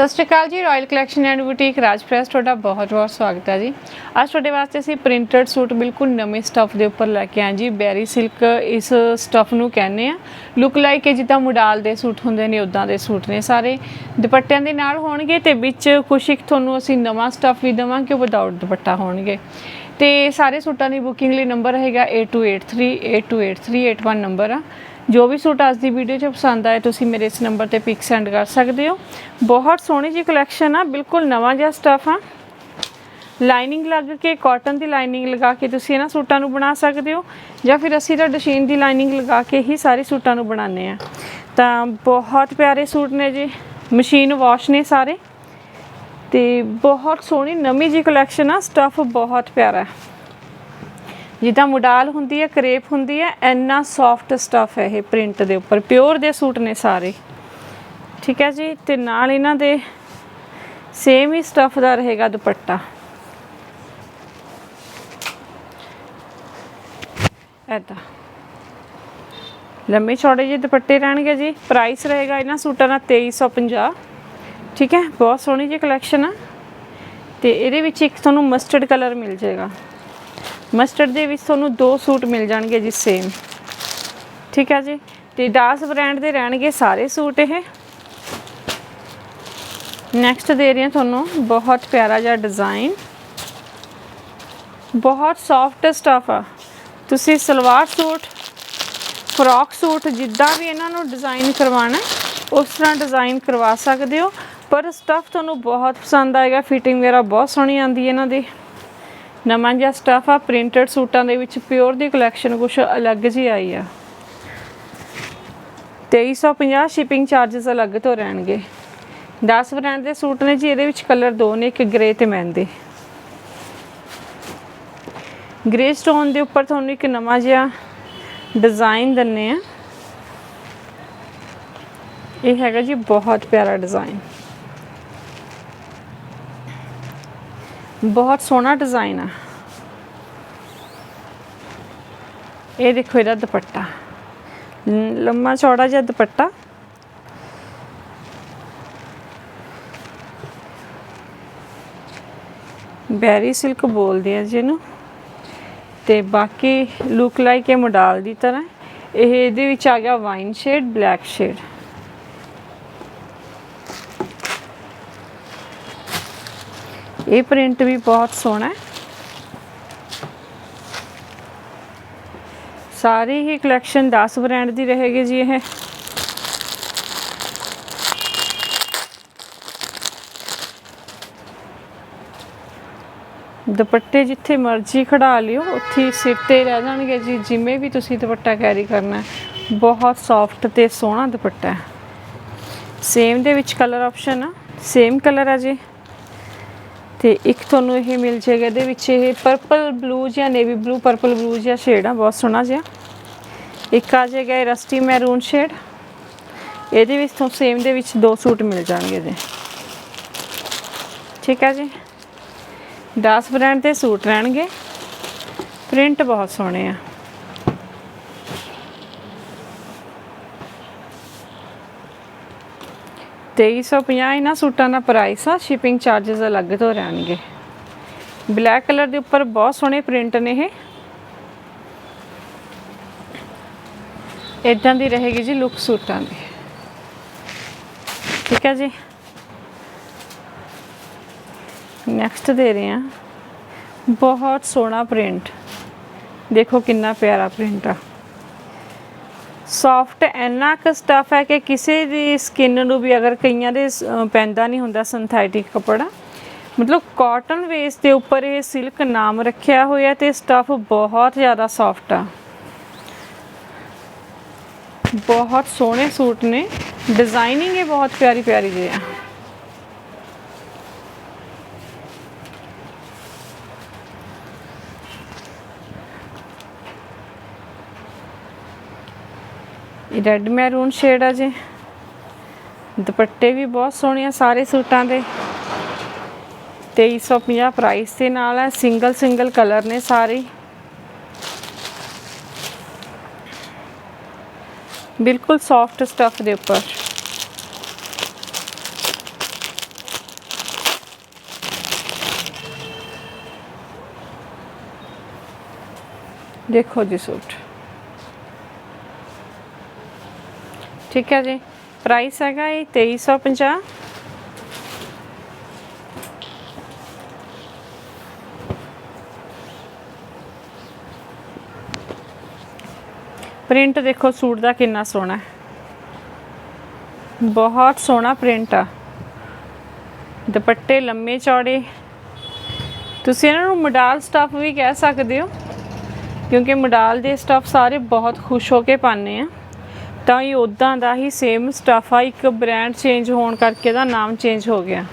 ਸਤਿ ਸ਼੍ਰੀ ਅਕਾਲ ਜੀ royal collection and boutique Raj press ਤੁਹਾਡਾ ਬਹੁਤ ਬਹੁਤ ਸਵਾਗਤ ਹੈ ਜੀ। ਅੱਜ ਤੁਹਾਡੇ ਵਾਸਤੇ ਅਸੀਂ ਪ੍ਰਿੰਟਡ ਸੂਟ ਬਿਲਕੁਲ ਨਵੇਂ ਸਟੱਫ ਦੇ ਉੱਪਰ ਲੈ ਕੇ ਆਏ ਜੀ। ਬੈਰੀ ਸਿਲਕ ਇਸ ਸਟੱਫ ਨੂੰ ਕਹਿੰਦੇ ਆ ਲੁੱਕ ਲਾਈਕ ਹੈ ਜਿੱਦਾਂ ਮੁਡਾਲ ਦੇ ਸੂਟ ਹੁੰਦੇ ਨੇ ਉਦਾਂ ਦੇ ਸੂਟ ਨੇ ਸਾਰੇ। ਦੁਪੱਟਿਆਂ ਦੇ ਨਾਲ ਹੋਣਗੇ ਤੇ ਵਿੱਚ ਕੁਛ ਇੱਕ ਤੁਹਾਨੂੰ ਅਸੀਂ ਨਵਾਂ ਸਟੱਫ ਵੀ ਦੇਵਾਂਗੇ ਵਿਦਆਊਟ ਦੁਪੱਟਾ ਹੋਣਗੇ। ਤੇ ਸਾਰੇ ਸੂਟਾਂ ਦੀ ਬੁਕਿੰਗ ਲਈ ਨੰਬਰ ਹੈਗਾ 8283 828381 ਨੰਬਰ ਆ। ਜੋ ਵੀ ਸੂਟ ਅੱਜ ਦੀ ਵੀਡੀਓ 'ਚ ਪਸੰਦ ਆਏ, ਤੁਸੀਂ ਮੇਰੇ ਇਸ ਨੰਬਰ ਤੇ ਪਿਕ ਸੈਂਡ ਕਰ ਸਕਦੇ ਹੋ। ਬਹੁਤ ਸੋਹਣੀ ਜੀ ਕਲੈਕਸ਼ਨ ਆ, ਬਿਲਕੁਲ ਨਵਾਂ ਜਿਹਾ ਸਟਫ ਆ। ਲਾਈਨਿੰਗ ਲੱਗ ਕੇ ਕਾਟਨ ਦੀ ਲਾਈਨਿੰਗ ਲਗਾ ਕੇ ਤੁਸੀਂ ਇਹਨਾਂ ਸੂਟਾਂ ਨੂੰ ਬਣਾ ਸਕਦੇ ਹੋ, ਜਾਂ ਫਿਰ ਅਸੀਂ ਤਾਂ ਡਸ਼ੀਨ ਦੀ ਲਾਈਨਿੰਗ ਲਗਾ ਕੇ ਹੀ ਸਾਰੇ ਸੂਟਾਂ ਨੂੰ ਬਣਾਉਂਦੇ ਆ ਤਾਂ ਬਹੁਤ ਪਿਆਰੇ ਸੂਟ ਨੇ ਜੀ ਮਸ਼ੀਨ ਵਾਸ਼ ਨੇ ਸਾਰੇ। ਤੇ ਬਹੁਤ ਸੋਹਣੀ ਨਵੀਂ ਜੀ ਕਲੈਕਸ਼ਨ ਆ ਸਟਫ ਬਹੁਤ ਪਿਆਰਾ। ਹੈ ਜਿੱਦਾਂ ਮੁਡਾਲ ਹੁੰਦੀ ਹੈ, ਕਰੇਪ ਹੁੰਦੀ ਹੈ, ਇੰਨਾ ਸੌਫਟ ਸਟਫ ਹੈ ਇਹ ਪ੍ਰਿੰਟ ਦੇ ਉੱਪਰ। ਪਿਓਰ ਦੇ ਸੂਟ ਨੇ ਸਾਰੇ। ਠੀਕ ਹੈ ਜੀ? ਤੇ ਨਾਲ ਇਹਨਾਂ ਦੇ ਸੇਮ ਹੀ ਸਟਫ ਦਾ ਰਹੇਗਾ ਦੁਪੱਟਾ। ਐਦਾ ਲੰਮੇ ਚੌੜੇ ਜਿਹੇ ਦੁਪੱਟੇ ਰਹਿਣਗੇ ਜੀ। ਪ੍ਰਾਈਸ ਰਹੇਗਾ ਇਹਨਾਂ ਸੂਟਾਂ ਦਾ 2350 ਠੀਕ ਹੈ? ਬਹੁਤ ਸੋਹਣੀ ਜਿਹੀ ਕਲੈਕਸ਼ਨ ਆ। ਤੇ ਇਹਦੇ ਵਿੱਚ ਇੱਕ ਤੁਹਾਨੂੰ ਮਸਟਰਡ ਕਲਰ ਮਿਲ ਜਾਏਗਾ। ਮਸਟਰਡ ਦੇ ਵਿੱਚ ਤੁਹਾਨੂੰ ਦੋ ਸੂਟ ਮਿਲ ਜਾਣਗੇ ਜੀ ਸੇਮ ਠੀਕ ਹੈ ਜੀ? ਤੇ ਦਾਸ ਬ੍ਰਾਂਡ ਦੇ ਰਹਿਣਗੇ ਸਾਰੇ ਸੂਟ ਇਹ। ਨੈਕਸਟ ਦੇ ਰਹੀ ਹਾਂ ਤੁਹਾਨੂੰ ਬਹੁਤ ਪਿਆਰਾ ਜਿਹਾ ਡਿਜ਼ਾਈਨ ਬਹੁਤ ਸੌਫਟ ਸਟਫ ਆ। ਤੁਸੀਂ ਸਲਵਾਰ ਸੂਟ ਫਰੋਕ ਸੂਟ ਜਿੱਦਾਂ ਵੀ ਇਹਨਾਂ ਨੂੰ ਡਿਜ਼ਾਈਨ ਕਰਵਾਉਣਾ, ਉਸ ਤਰ੍ਹਾਂ ਡਿਜ਼ਾਈਨ ਕਰਵਾ ਸਕਦੇ ਹੋ। ਪਰ ਸਟਫ ਤੁਹਾਨੂੰ ਬਹੁਤ ਪਸੰਦ ਆਏਗਾ ਫਿਟਿੰਗ ਵਗੈਰਾ ਬਹੁਤ ਸੋਹਣੀ ਆਂਦੀ ਹੈ ਇਹਨਾਂ ਦੀ। ਨਵਾਂ ਜਿਹਾ ਸਟਫ ਆ ਪ੍ਰਿੰਟਡ ਸੂਟਾਂ ਦੇ ਵਿੱਚ ਪਿਓਰ ਦੀ ਕਲੈਕਸ਼ਨ ਕੁਝ ਅਲੱਗ ਜੀ ਆਈ ਆ। 2350 ਸ਼ਿਪਿੰਗ ਚਾਰजेस ਅਲੱਗ ਤੋਂ ਰਹਿਣਗੇ। 10 ਬ੍ਰਾਂਡ ਦੇ ਸੂਟ ਨੇ ਜੀ, ਇਹਦੇ ਵਿੱਚ ਕਲਰ ਦੋ ਨੇ, ਇੱਕ ਗ੍ਰੇ ਤੇ ਮਹਿੰਦੀ। ਗ੍ਰੇ ਸਟੋਨ ਦੇ ਉੱਪਰ ਤੁਹਾਨੂੰ ਇੱਕ ਨਵਾਂ ਜਿਹਾ ਡਿਜ਼ਾਈਨ ਦਿੰਨੇ ਆ। ਇਹ ਹੈਗਾ ਜੀ ਬਹੁਤ ਪਿਆਰਾ ਡਿਜ਼ਾਈਨ ਬਹੁਤ ਸੋਹਣਾ ਡਿਜ਼ਾਈਨ ਆ। ਇਹ ਦੇਖੋ ਇਹਦਾ ਦੁਪੱਟਾ। ਲੰਮਾ ਚੌੜਾ ਜਿਹਾ ਦੁਪੱਟਾ। ਬੈਰੀ ਸਿਲਕ ਬੋਲਦੇ ਆ ਜਿਹਨੂੰ ਤੇ ਬਾਕੀ ਲੁੱਕ ਲਾਈਕ ਇਹ ਮੋਡਲ ਦੀ ਤਰ੍ਹਾਂ। ਇਹ ਇਹਦੇ ਵਿੱਚ ਆ ਗਿਆ ਵਾਈਨ ਸ਼ੇਡ ਬਲੈਕ ਸ਼ੇਡ ਇਹ ਪ੍ਰਿੰਟ ਵੀ ਬਹੁਤ ਸੋਹਣਾ ਹੈ। ਸਾਰੀ ਹੀ ਕਲੈਕਸ਼ਨ 10 ਬ੍ਰਾਂਡ ਦੀ ਰਹੇਗੀ ਜੀ ਇਹ। ਦੁਪੱਟੇ ਜਿੱਥੇ ਮਰਜ਼ੀ ਖੜਾ ਲਿਓ, ਉੱਥੇ ਸਿਰ ਤੇ ਰਹਿ ਜਾਣਗੇ ਜੀ, ਜਿਵੇਂ ਵੀ ਤੁਸੀਂ ਦੁਪੱਟਾ ਕੈਰੀ ਕਰਨਾ ਬਹੁਤ ਸੌਫਟ ਤੇ ਸੋਹਣਾ ਦੁਪੱਟਾ ਹੈ। ਸੇਮ ਦੇ ਵਿੱਚ ਕਲਰ ਆਪਸ਼ਨ ਆ। ਸੇਮ ਕਲਰ ਆ ਜੀ। ਤੇ ਇੱਕ ਤੁਹਾਨੂੰ ਇਹ ਮਿਲ ਜਾਏਗਾ ਇਹਦੇ ਵਿੱਚ ਇਹ ਪਰਪਲ ਬਲੂ ਜਾਂ ਨੇਵੀ ਬਲੂ ਪਰਪਲ ਬਲੂ ਜਿਹਾ ਸ਼ੇਡ ਆ, ਬਹੁਤ ਸੋਹਣਾ ਜਿਹਾ। ਇੱਕ ਆ ਜਾਏਗਾ ਇਹ ਰਸਟੀ ਮੈਰੂਨ ਸ਼ੇਡ ਇਹਦੇ ਵਿੱਚ ਤੁਹਾਨੂੰ ਸੇਮ ਦੇ ਵਿੱਚ ਦੋ ਸੂਟ ਮਿਲ ਜਾਣਗੇ ਜੀ ਠੀਕ ਹੈ ਜੀ? 10 ਬ੍ਰਾਂਡ ਦੇ ਸੂਟ ਰਹਿਣਗੇ। ਪ੍ਰਿੰਟ ਬਹੁਤ ਸੋਹਣੇ ਆ। ਤੇਈ ਸੌ ਪੰਜਾਹ ਇਹਨਾਂ ਸੂਟਾਂ ਦਾ ਪ੍ਰਾਈਸ ਆ ਸ਼ਿਪਿੰਗ ਚਾਰजेस ਅਲੱਗ ਤੋਂ ਰਹਿਣਗੇ। ਬਲੈਕ ਕਲਰ ਦੇ ਉੱਪਰ ਬਹੁਤ ਸੋਹਣੇ ਪ੍ਰਿੰਟ ਨੇ ਇਹ। ਇਦਾਂ ਦੀ ਰਹੇਗੀ ਜੀ ਲੁੱਕ ਸੂਟਾਂ ਦੀ। ਠੀਕ ਹੈ ਜੀ। ਨੈਕਸਟ ਦੇ ਰਹੇ ਹਾਂ। ਬਹੁਤ ਸੋਹਣਾ ਪ੍ਰਿੰਟ ਦੇਖੋ ਕਿੰਨਾ ਪਿਆਰਾ ਪ੍ਰਿੰਟ ਆ। ਸੌਫਟ ਇੰਨਾ ਕੁ ਸਟਫ ਹੈ ਕਿ ਕਿਸੇ ਦੀ ਸਕਿਨ ਨੂੰ ਵੀ ਅਗਰ ਕਈਆਂ ਦੇ ਪੈਂਦਾ ਨਹੀਂ ਹੁੰਦਾ ਸਿੰਥੈਟਿਕ ਕਪੜਾ, ਮਤਲਬ ਕਾਟਨ ਵੇਸ ਦੇ ਉੱਪਰ ਇਹ ਸਿਲਕ ਨਾਮ ਰੱਖਿਆ ਹੋਇਆ ਤੇ ਸਟਫ ਬਹੁਤ ਜ਼ਿਆਦਾ ਸੌਫਟ ਆ। ਬਹੁਤ ਸੋਹਣੇ ਸੂਟ ਨੇ ਡਿਜ਼ਾਈਨਿੰਗ ਇਹ ਬਹੁਤ ਪਿਆਰੀ ਪਿਆਰੀ ਜਿਹੀ ਆ। ਇਹ ਰੈੱਡ ਮੈਰੂਨ ਸ਼ੇਡ ਆ ਜੀ। ਦੁਪੱਟੇ ਵੀ ਬਹੁਤ ਸੋਹਣੇ ਆ ਸਾਰੇ ਸੂਟਾਂ ਦੇ। 2350 ਪ੍ਰਾਈਸ ਦੇ ਨਾਲ ਹੈ ਸਿੰਗਲ ਸਿੰਗਲ ਕਲਰ ਨੇ ਸਾਰੇ। ਬਿਲਕੁਲ ਸੌਫਟ ਸਟਫ ਦੇ ਉੱਪਰ। ਦੇਖੋ ਜੀ ਸੂਟ। ਠੀਕ ਹੈ ਜੀ। ਪ੍ਰਾਈਸ ਹੈਗਾ ਇਹ 2350 ਪ੍ਰਿੰਟ ਦੇਖੋ ਸੂਟ ਦਾ ਕਿੰਨਾ ਸੋਹਣਾ ਹੈ। ਬਹੁਤ ਸੋਹਣਾ ਪ੍ਰਿੰਟ ਆ। ਦੁਪੱਟੇ ਲੰਮੇ ਚੌੜੇ। ਤੁਸੀਂ ਇਹਨਾਂ ਨੂੰ ਮਡਾਲ ਸਟਫ ਵੀ ਕਹਿ ਸਕਦੇ ਹੋ, ਕਿਉਂਕਿ ਮਡਾਲ ਦੇ ਸਟਫ ਸਾਰੇ ਬਹੁਤ ਖੁਸ਼ ਹੋ ਕੇ ਪਾਉਂਦੇ ਆ। ਤਾਂ ਇਹ ਉਦਾਂ ਦਾ ਹੀ ਸੇਮ ਸਟਫ ਆ, ਇੱਕ ਬ੍ਰਾਂਡ ਚੇਂਜ ਹੋਣ ਕਰਕੇ ਇਹਦਾ ਨਾਮ ਚੇਂਜ ਹੋ ਗਿਆ।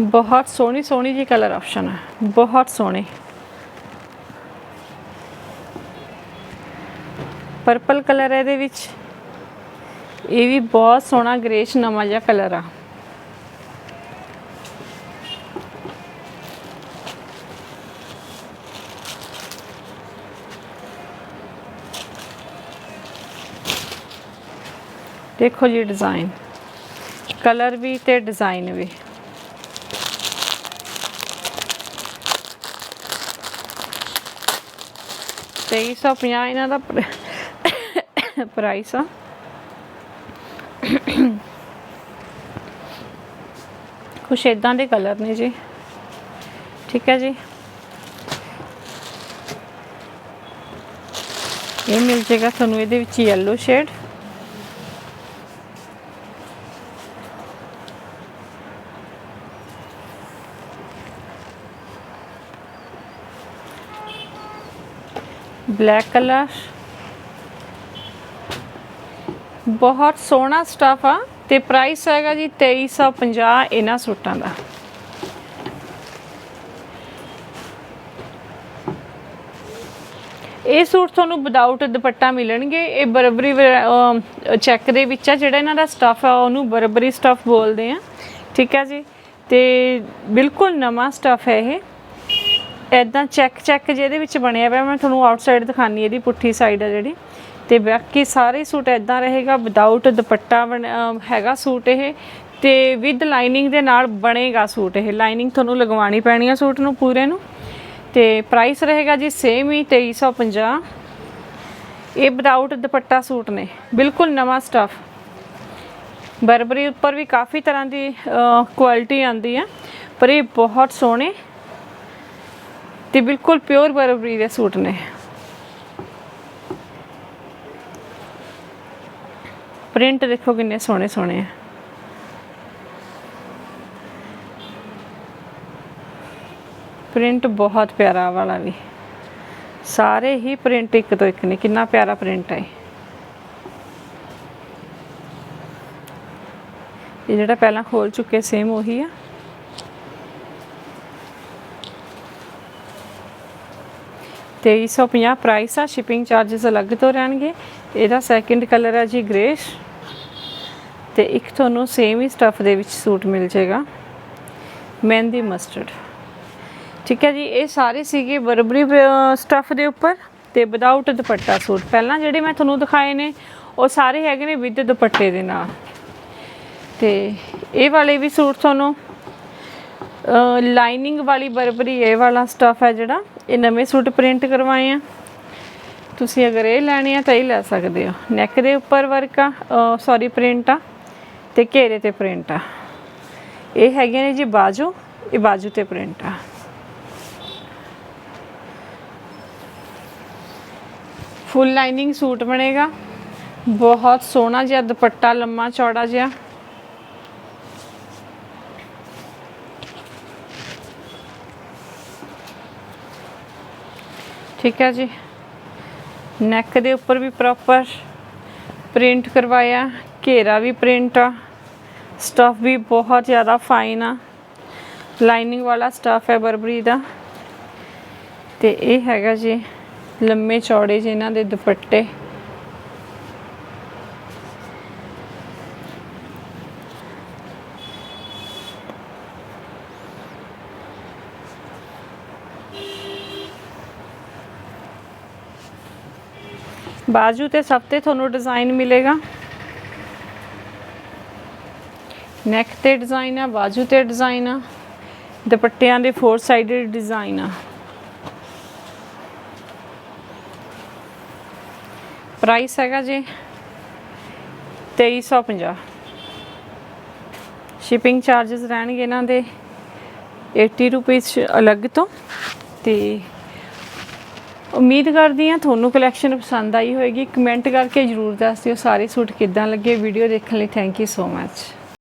ਬਹੁਤ ਸੋਹਣੀ ਸੋਹਣੀ ਜੀ ਕਲਰ ਆਪਸ਼ਨ ਹੈ ਬਹੁਤ ਸੋਹਣੇ। ਪਰਪਲ ਕਲਰ ਹੈ ਇਹਦੇ ਵਿੱਚ। ਇਹ ਵੀ ਬਹੁਤ ਸੋਹਣਾ ਗ੍ਰੇਸ਼ ਨਵਾਂ ਜਿਹਾ ਕਲਰ ਆ। ਦੇਖੋ ਜੀ ਡਿਜ਼ਾਈਨ ਕਲਰ ਵੀ ਤੇ ਡਿਜ਼ਾਈਨ ਵੀ। ਤੇਈ ਸੌ ਪੰਜਾਹ ਇਹਨਾਂ ਦਾ ਪ੍ਰਾਈਸ ਆ ਕੁਛ ਇਦਾਂ ਦੇ ਕਲਰ ਨੇ ਜੀ। ਠੀਕ ਹੈ ਜੀ। ਇਹ ਮਿਲ ਜੇਗਾ ਤੁਹਾਨੂੰ ਇਹਦੇ ਵਿੱਚ ਯੈਲੋ ਸ਼ੇਡ ਬਲੈਕ ਕਲਰ ਬਹੁਤ ਸੋਹਣਾ ਸਟਫ ਆ ਤੇ ਪ੍ਰਾਈਸ ਹੈਗਾ ਜੀ 2350 ਇਹਨਾਂ ਸੂਟਾਂ ਦਾ। ਇਹ ਸੂਟ ਤੁਹਾਨੂੰ ਵਿਦਆਊਟ ਦੁਪੱਟਾ ਮਿਲਣਗੇ, ਇਹ ਬਰਬਰੀ ਚੈੱਕ ਦੇ ਵਿੱਚ ਆ, ਜਿਹੜਾ ਇਹਨਾਂ ਦਾ ਸਟਫ ਆ, ਉਹਨੂੰ ਬਰਬਰੀ ਸਟਫ ਬੋਲਦੇ ਆ। ਠੀਕ ਹੈ ਜੀ? ਤੇ ਬਿਲਕੁਲ ਨਵਾਂ ਸਟਫ ਹੈ ਇਹ। ਐਦਾਂ ਚੈੱਕ ਚੈੱਕ ਜਿਹਦੇ ਵਿੱਚ ਬਣਿਆ ਪਿਆ ਮੈਂ ਤੁਹਾਨੂੰ ਆਊਟਸਾਈਡ ਦਿਖਾਨੀ ਇਹਦੀ ਪੁੱਠੀ ਸਾਈਡ ਆ ਜਿਹੜੀ। ਤੇ ਬਾਕੀ ਸਾਰੇ ਸੂਟ ਐਦਾਂ ਰਹੇਗਾ ਵਿਦਆਊਟ ਦੁਪੱਟਾ ਬਣ- ਹੈਗਾ ਸੂਟ ਇਹ, ਤੇ ਵਿਦ ਲਾਈਨਿੰਗ ਦੇ ਨਾਲ ਬਣੇਗਾ ਸੂਟ ਇਹ। ਲਾਈਨਿੰਗ ਤੁਹਾਨੂੰ ਲਗਵਾਉਣੀ ਪੈਣੀ ਆ ਸੂਟ ਨੂੰ ਪੂਰੇ ਨੂੰ। ਤੇ ਪ੍ਰਾਈਸ ਰਹੇਗਾ ਜੀ ਸੇਮ ਹੀ 2350 ਇਹ ਵਿਦਆਊਟ ਦੁਪੱਟਾ ਸੂਟ ਨੇ। ਬਿਲਕੁਲ ਨਵਾਂ ਸਟਫ ਬਰਬਰੀ ਉੱਪਰ ਵੀ ਕਾਫੀ ਤਰ੍ਹਾਂ ਦੀ ਕੁਆਲਿਟੀ ਆਂਦੀ ਆ, ਪਰ ਇਹ ਬਹੁਤ ਸੋਹਣੇ ਤੇ ਬਿਲਕੁਲ ਪਿਓਰ ਬਰਬਰੀ ਦੇ ਸੂਟ ਨੇ। ਪ੍ਰਿੰਟ ਦੇਖੋ ਕਿੰਨੇ ਸੋਹਣੇ ਸੋਹਣੇ ਆ। ਪ੍ਰਿੰਟ ਬਹੁਤ ਪਿਆਰਾ ਵਾਲਾ ਵੀ। ਸਾਰੇ ਹੀ ਪ੍ਰਿੰਟ ਇੱਕ ਤੋਂ ਇੱਕ ਨੇ, ਕਿੰਨਾ ਪਿਆਰਾ ਪ੍ਰਿੰਟ ਹੈ ਇਹ। ਜਿਹੜਾ ਪਹਿਲਾਂ ਖੋਲ ਚੁੱਕੇ ਸੇਮ ਉਹੀ ਆ। ਤੇਈ ਸੌ ਪੰਜਾਹ ਪ੍ਰਾਈਸ ਆ ਸ਼ਿਪਿੰਗ ਚਾਰजेस ਅਲੱਗ ਤੋਂ ਰਹਿਣਗੇ। ਇਹਦਾ ਸੈਕਿੰਡ ਕਲਰ ਹੈ ਜੀ ਗ੍ਰੇਸ਼ ਤੇ ਇੱਕ ਤੁਹਾਨੂੰ ਸੇਮ ਹੀ ਸਟਫ ਦੇ ਵਿੱਚ ਸੂਟ ਮਿਲ ਜਾਏਗਾ। ਮਹਿੰਦੀ ਮਸਟਰਡ ਠੀਕ ਹੈ ਜੀ, ਇਹ ਸਾਰੇ ਸੀਗੇ ਬਰਬਰੀ ਸਟਫ ਦੇ ਉੱਪਰ ਤੇ ਵਿਦਆਊਟ ਦੁਪੱਟਾ ਸੂਟ। ਪਹਿਲਾਂ ਜਿਹੜੇ ਮੈਂ ਤੁਹਾਨੂੰ ਦਿਖਾਏ ਨੇ, ਉਹ ਸਾਰੇ ਹੈਗੇ ਨੇ ਵਿਦ ਦੁਪੱਟੇ ਦੇ ਨਾਲ। ਤੇ ਇਹ ਵਾਲੇ ਵੀ ਸੂਟ ਤੁਹਾਨੂੰ ਲਾਈਨਿੰਗ ਵਾਲੀ ਬਰਬਰੀ, ਇਹ ਵਾਲਾ ਸਟਫ ਹੈ ਜਿਹੜਾ, ਇਹ ਨਵੇਂ ਸੂਟ ਪ੍ਰਿੰਟ ਕਰਵਾਏ ਆ। ਤੁਸੀਂ ਅਗਰ ਇਹ ਲੈਣੇ ਆ ਤਾਂ ਇਹ ਲੈ ਸਕਦੇ ਹੋ। ਨੈਕ ਦੇ ਉੱਪਰ ਵਰਕ ਆ ਸੌਰੀ ਪ੍ਰਿੰਟ ਆ। ਤੇ ਘੇਰੇ ਤੇ ਪ੍ਰਿੰਟ ਆ। ਇਹ ਹੈਗੇ ਨੇ ਜੀ ਬਾਜੂ, ਇਹ ਬਾਜੂ ਤੇ ਪ੍ਰਿੰਟ ਆ। ਫੁੱਲ ਲਾਈਨਿੰਗ ਸੂਟ ਬਣੇਗਾ। ਬਹੁਤ ਸੋਹਣਾ ਜਿਹਾ ਦੁਪੱਟਾ, ਲੰਮਾ ਚੌੜਾ ਜਿਹਾ। ਠੀਕ ਹੈ ਜੀ। ਨੈਕ ਦੇ ਉੱਪਰ ਵੀ ਪ੍ਰੋਪਰ ਪ੍ਰਿੰਟ ਕਰਵਾਇਆ। ਘੇਰਾ ਵੀ ਪ੍ਰਿੰਟ ਆ ਸਟਫ ਵੀ ਬਹੁਤ ਜ਼ਿਆਦਾ ਫਾਈਨ ਆ। ਲਾਈਨਿੰਗ ਵਾਲਾ ਸਟਫ ਹੈ ਬਰਬਰੀ ਦਾ। ਤੇ ਇਹ ਹੈਗਾ ਜੀ ਲੰਮੇ ਚੌੜੇ ਜਿਹੇ ਇਹਨਾਂ ਦੇ ਦੁਪੱਟੇ। ਬਾਜੂ ਤੇ ਸਭ ਤੇ ਤੁਹਾਨੂੰ ਡਿਜ਼ਾਈਨ ਮਿਲੇਗਾ। ਨੈਕ ਤੇ ਡਿਜ਼ਾਈਨ ਆ, ਬਾਜੂ ਤੇ ਡਿਜ਼ਾਈਨ ਆ, ਦੁਪੱਟਿਆਂ ਦੇ ਫੋਰ ਸਾਈਡਡ ਡਿਜ਼ਾਈਨ ਆ। ਪ੍ਰਾਈਸ ਹੈਗਾ ਜੀ 2350 ਸ਼ਿਪਿੰਗ ਚਾਰजेस ਰਹਿਣਗੇ ਇਹਨਾਂ ਦੇ 80 ਰੁਪਏ ਅਲੱਗ ਤੋਂ। ਤੇ ਉਮੀਦ ਕਰਦੀ ਹਾਂ ਤੁਹਾਨੂੰ ਕਲੈਕਸ਼ਨ ਪਸੰਦ ਆਈ ਹੋਵੇਗੀ ਕਮੈਂਟ ਕਰਕੇ ਜਰੂਰ ਦੱਸ ਦਿਓ। ਸਾਰੇ ਸੂਟ ਕਿੱਦਾਂ ਲੱਗੇ? ਵੀਡੀਓ ਦੇਖਣ ਲਈ ਥੈਂਕ ਯੂ ਸੋ ਮੱਚ